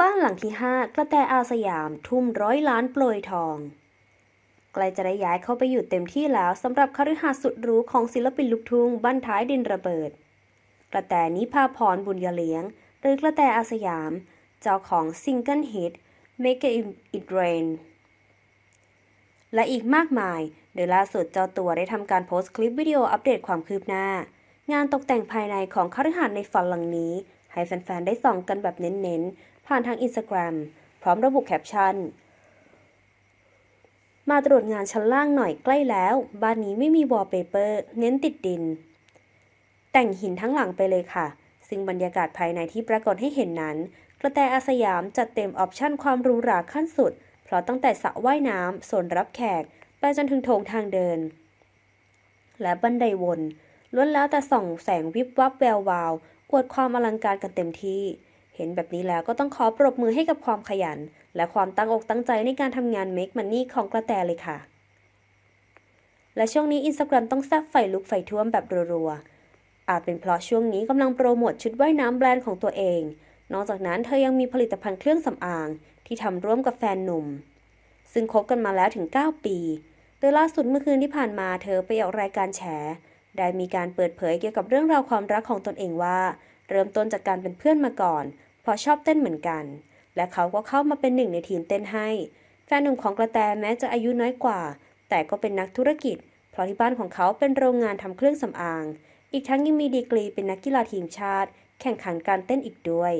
บ้านหลังที่5กระแตอาสยามทุ่มร้อยล้านโปรยทอง ใกล้จะได้ย้ายเข้าไปอยู่เต็มที่แล้วสำหรับคฤหาสน์สุดหรูของศิลปินลูกทุ่งบ้านท้ายดินระเบิด กระแตนิพาพรบุญยเลี้ยง หรือกระแตอาสยาม เจ้าของซิงเกิลฮิต Make It Rain และอีกมากมาย โดยล่าสุดเจ้าตัวได้ทำการโพสต์คลิปวิดีโออัปเดตความคืบหน้า งานตกแต่งภายในของคฤหาสน์ในฝันหลังนี้ให้แฟนๆ ได้ส่องกันแบบเน้นๆ ผ่านทางอินสตาแกรมพร้อมระบุแคปชั่น มาตรวจงานชั้นล่างหน่อยใกล้แล้ว บ้านนี้ไม่มีวอลเปเปอร์เน้นติดดิน แต่งหินทั้งหลังไปเลยค่ะ ซึ่งบรรยากาศภายในที่ปรากฏให้เห็นนั้น กระแตอาสยามจัดเต็มออปชั่นความหรูหราขั้นสุด เพราะตั้งแต่สระว่ายน้ำโซนรับแขก ไปจนถึงโถงทางเดิน และบันไดวนล้วนแล้วแต่ส่องแสงวิบวับแวววาว อวดความอลังการกันเต็มที่ เห็นแบบนี้แล้วก็ต้องขอปรบมือให้กับความขยัน และความตั้งอกตั้งใจในการทำงาน Make Money ของกระแตเลยค่ะ และช่วงนี้อินสตาแกรมต้องแซบไฟลุกไฟท่วมแบบรัวๆอาจเป็นเพราะช่วงนี้กำลังโปรโมทชุดว่ายน้ำแบรนด์ของตัวเอง นอกจากนั้นเธอยังมีผลิตภัณฑ์เครื่องสำอาง ที่ทำร่วมกับแฟนหนุ่ม ซึ่งคบกันมาแล้วถึง 9 ปีโดยล่าสุดเมื่อคืนที่ผ่านมาเธอไปออกรายการแฉ ได้มีการเปิดเผยเกี่ยวกับเรื่องราวความรักของตนเองว่า เริ่มต้นจากการเป็นเพื่อนมาก่อนเพราะชอบเต้นเหมือนกัน และเขาก็เข้ามาเป็นหนึ่งในทีมเต้นให้ แฟนหนุ่มของกระแตแม้จะอายุน้อยกว่า แต่ก็เป็นนักธุรกิจ เพราะที่บ้านของเขาเป็นโรงงานทำเครื่องสำอาง อีกทั้งยังมีดีกรีเป็นนักกีฬาทีมชาติ แข่งขันการเต้นอีกด้วย